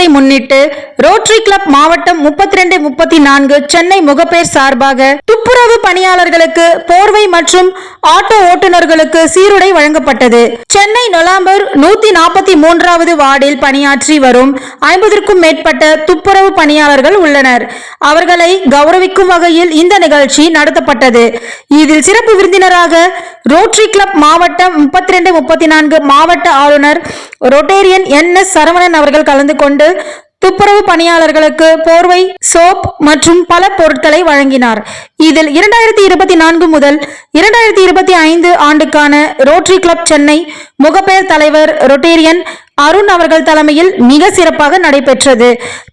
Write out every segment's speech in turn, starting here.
தினத்தை முன்னிட்டு rotary club மாவட்டம் முப்பத்தி ரெண்டு முப்பத்தி நான்கு சென்னை முகப்பேர் சார்பாக துப்புரவு பணியாளர்களுக்கு போர்வை மற்றும் ஆட்டோ ஓட்டுநர்களுக்கு சீருடை வழங்கப்பட்டது. சென்னை நொலாம்பர் நூத்தி நாற்பத்தி மூன்றாவது வார்டில் பணியாற்றி வரும் ஐம்பதற்கும் மேற்பட்ட துப்புரவு பணியாளர்கள் உள்ளனர். அவர்களை கௌரவிக்கும் வகையில் இந்த நிகழ்ச்சி நடத்தப்பட்டது. இதில் சிறப்பு விருந்தினராக ரோட்டரி கிளப் மாவட்டம் முப்பத்தி ரெண்டு முப்பத்தி நான்கு மாவட்ட ஆளுநர் ரொட்டேரியன் என் எஸ் சரவணன் அவர்கள் கலந்து கொண்டு துப்புரவு பணியாளர்களுக்கு போர்வை சோப் மற்றும் பல பொருட்களை வழங்கினார். இதில் இரண்டாயிரத்தி இருபத்தி நான்கு முதல் இரண்டாயிரத்தி இருபத்தி ஐந்து ஆண்டுக்கான ரோட்டரி கிளப் சென்னை முகப்பெயர் தலைவர் ரொட்டேரியன் அருண் அவர்கள் தலைமையில் மிக சிறப்பாக நடைபெற்றது.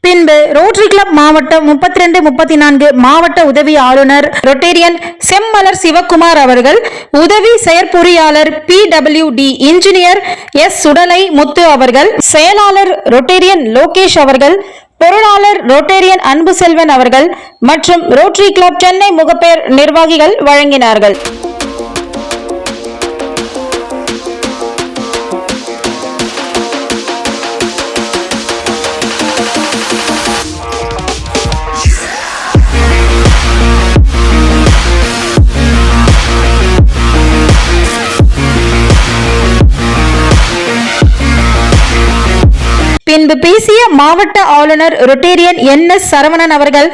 பின்பு ரோட்டரி கிளப் மாவட்டம் முப்பத்தி ரெண்டு முப்பத்தி நான்கு மாவட்ட உதவி ஆளுநர் ரொட்டேரியன் செம்மலர் சிவக்குமார் அவர்கள் உதவி செயற்பொறியாளர் P D engineer S Sudalai Muthu அவர்கள் செயலாளர் ரொட்டேரியன் லோகேஷ் அவர்கள் பொருளாளர் ரொட்டேரியன் அன்பு செல்வன் அவர்கள் மற்றும் ரோட்டரி கிளப் சென்னை முகப்பேர் நிர்வாகிகள் வழங்கினார்கள். பின்பு பேசிய மாவட்ட ஆளுநர் ரொட்டேரியன் என் எஸ் சரவணன் அவர்கள்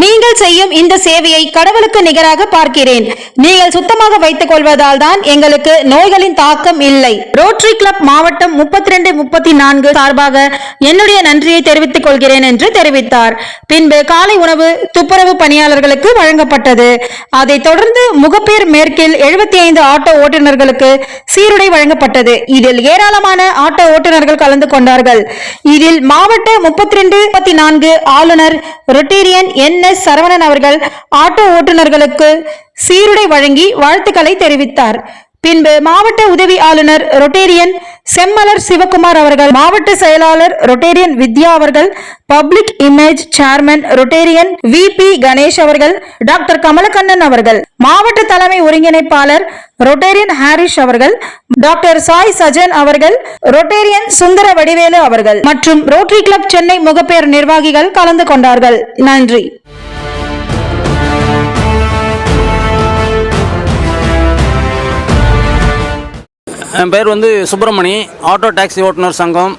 நீங்கள் செய்யும் இந்த சேவையை கடவுளுக்கு நிகராக பார்க்கிறேன். நீங்கள் சுத்தமாக வைத்துக் கொள்வதால் தான் எங்களுக்கு நோய்களின் தாக்கம் இல்லை. ரோட்டரி கிளப் மாவட்டம் முப்பத்தி ரெண்டு முப்பத்தி நான்கு சார்பாக என்னுடைய நன்றியை தெரிவித்துக் கொள்கிறேன் என்று தெரிவித்தார். பின்பு காலை உணவு துப்புரவு பணியாளர்களுக்கு வழங்கப்பட்டது. அதைத் தொடர்ந்து முகப்பேர் மேற்கில் எழுபத்தி ஐந்து ஆட்டோ ஓட்டுநர்களுக்கு சீருடை வழங்கப்பட்டது. இதில் ஏராளமான ஆட்டோ ஓட்டுநர்கள் கலந்து கொண்டார்கள். இதில் மாவட்ட முப்பத்தி ரெண்டு முப்பத்தி நான்கு ஆளுநர் ரொட்டேரியன் என் எஸ் சரவணன் அவர்கள் ஆட்டோ ஓட்டுநர்களுக்கு சீருடை வழங்கி வாழ்த்துக்களை தெரிவித்தார். பின்பு மாவட்ட உதவி ஆளுநர் ரொட்டேரியன் செம்மலர் சிவகுமார் அவர்கள் மாவட்ட செயலாளர் ரொட்டேரியன் வித்யா அவர்கள் public image chairman Rotarian V P Ganesh அவர்கள் டாக்டர் கமலக்கண்ணன் அவர்கள் மாவட்ட தலைமை ஒருங்கிணைப்பாளர் ரொட்டேரியன் ஹாரிஷ் அவர்கள் டாக்டர் சாய் சஜன் அவர்கள் ரொட்டேரியன் சுந்தர வடிவேலு அவர்கள் மற்றும் ரோட்டரி கிளப் சென்னை முகப்பேர் நிர்வாகிகள் கலந்து கொண்டார்கள். நன்றி. என் பேர் வந்து சுப்பிரமணி ஆட்டோ டாக்ஸி ஓட்டுநர் சங்கம்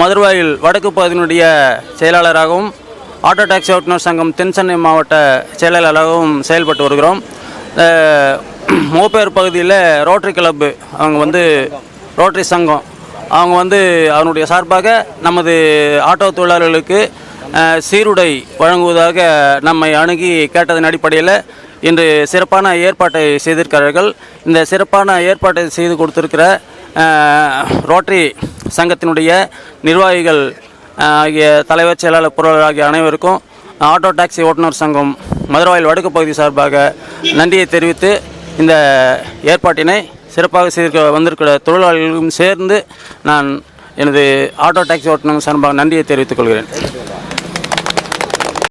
மதுரவாயில் வடக்கு பகுதியினுடைய செயலாளராகவும் ஆட்டோ டாக்ஸி ஓட்டுநர் சங்கம் தென்சென்னை மாவட்ட செயலாளராகவும் செயல்பட்டு வருகிறோம். மோப்பேர் பகுதியில் ரோட்டரி கிளப்பு அவங்க வந்து ரோட்டரி சங்கம். அவங்க வந்து அவனுடைய சார்பாக நமது ஆட்டோ தொழிலாளர்களுக்கு சீருடை வழங்குவதாக நம்மை அணுகி கேட்டதன் அடிப்படையில் இன்று சிறப்பான ஏற்பாட்டை செய்திருக்கிறார்கள். இந்த சிறப்பான ஏற்பாட்டை செய்து கொடுத்திருக்கிற ரோட்டரி சங்கத்தினுடைய நிர்வாகிகள் ஆகிய தலைவர் செயலாளர் பொருளாளர் ஆகிய அனைவருக்கும் ஆட்டோ டாக்ஸி ஓட்டுநர் சங்கம் மதுரவாயில் வடக்கு பகுதி சார்பாக நன்றியை தெரிவித்து இந்த ஏற்பாட்டினை சிறப்பாக செய்திருக்க வந்திருக்கிற தொழிலாளிகளுக்கும் சேர்ந்து நான் எனது ஆட்டோ டாக்ஸி ஓட்டுநர் சார்பாக நன்றியை தெரிவித்துக் கொள்கிறேன்.